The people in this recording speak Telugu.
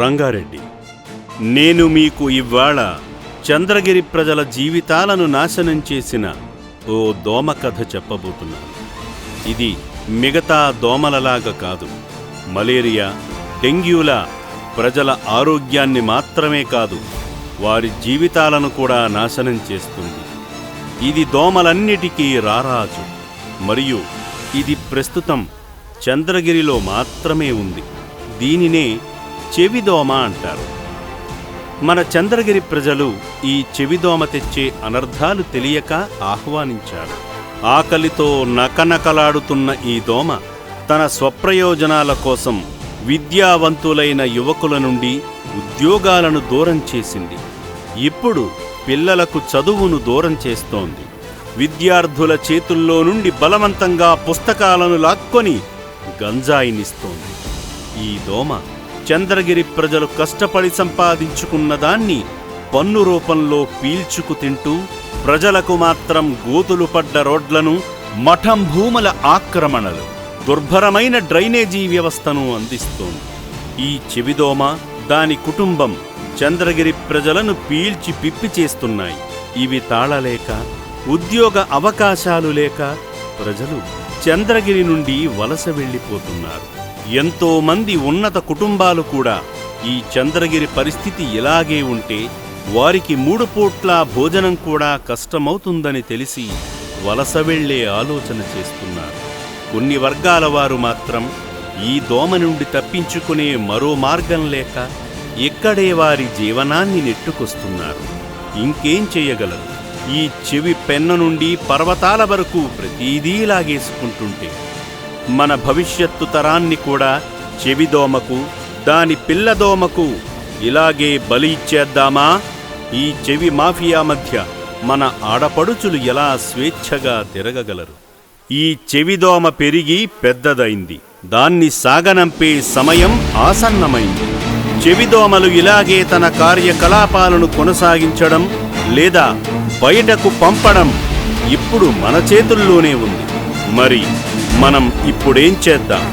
రంగారెడ్డి నేను మీకు ఇవాళ చంద్రగిరి ప్రజల జీవితాలను నాశనం చేసిన ఓ దోమ కథ చెప్పబోతున్నాను. ఇది మిగతా దోమలలాగా కాదు మలేరియా డెంగ్యూల ప్రజల ఆరోగ్యాన్ని మాత్రమే కాదు వారి జీవితాలను కూడా నాశనం చేస్తుంది. ఇది దోమలన్నిటికీ రారాజు మరియు ఇది ప్రస్తుతం చంద్రగిరిలో మాత్రమే ఉంది. దీనినే చెవిదోమ అంటారు. మన చంద్రగిరి ప్రజలు ఈ చెవిదోమ తెచ్చే అనర్థాలు తెలియక ఆహ్వానించారు. ఆకలితో నకనకలాడుతున్న ఈ దోమ తన స్వప్రయోజనాల కోసం విద్యావంతులైన యువకుల నుండి ఉద్యోగాలను దూరం చేసింది. ఇప్పుడు పిల్లలకు చదువును దూరం చేస్తోంది. విద్యార్థుల చేతుల్లో నుండి బలవంతంగా పుస్తకాలను లాక్కొని గంజాయినిస్తోంది. ఈ దోమ చంద్రగిరి ప్రజలు కష్టపడి సంపాదించుకున్న దాన్ని పన్ను రూపంలో పీల్చుకు తింటూ ప్రజలకు మాత్రం గోతులు పడ్డ రోడ్లను మఠం భూముల ఆక్రమణలు దుర్భరమైన డ్రైనేజీ వ్యవస్థను అందిస్తోంది. ఈ చెవిదోమ దాని కుటుంబం చంద్రగిరి ప్రజలను పీల్చి పిప్పి చేస్తున్నాయి. ఇవి తాళలేక ఉద్యోగ అవకాశాలు లేక ప్రజలు చంద్రగిరి నుండి వలస వెళ్ళిపోతున్నారు. ఎంతో మంది ఉన్నత కుటుంబాలు కూడా ఈ చంద్రగిరి పరిస్థితి ఇలాగే ఉంటే వారికి మూడు పూట్ల భోజనం కూడా కష్టమవుతుందని తెలిసి వలస వెళ్ళే ఆలోచన చేస్తున్నారు. కొన్ని వర్గాల వారు మాత్రం ఈ దోమ నుండి తప్పించుకునే మరో మార్గం లేక ఇక్కడే వారి జీవనాన్ని నెట్టుకొస్తున్నారు. ఇంకేం చేయగలరు? ఈ చెవి పెన్న నుండి పర్వతాల వరకు ప్రతీదీ లాగేసుకుంటుంటే మన భవిష్యత్తు తరాన్ని కూడా చెవిదోమకు దాని పిల్లదోమకు ఇలాగే బలి ఇచ్చేద్దామా? ఈ చెవి మాఫియా మధ్య మన ఆడపడుచులు ఎలా స్వేచ్ఛగా తిరగగలరు? ఈ చెవిదోమ పెరిగి పెద్దదైంది. దాన్ని సాగనంపే సమయం ఆసన్నమైంది. చెవిదోమలు ఇలాగే తన కార్యకలాపాలను కొనసాగించడం లేదా బయటకు పంపడం ఇప్పుడు మన చేతుల్లోనే ఉంది. మరి మనం ఇప్పుడేం చేద్దాం?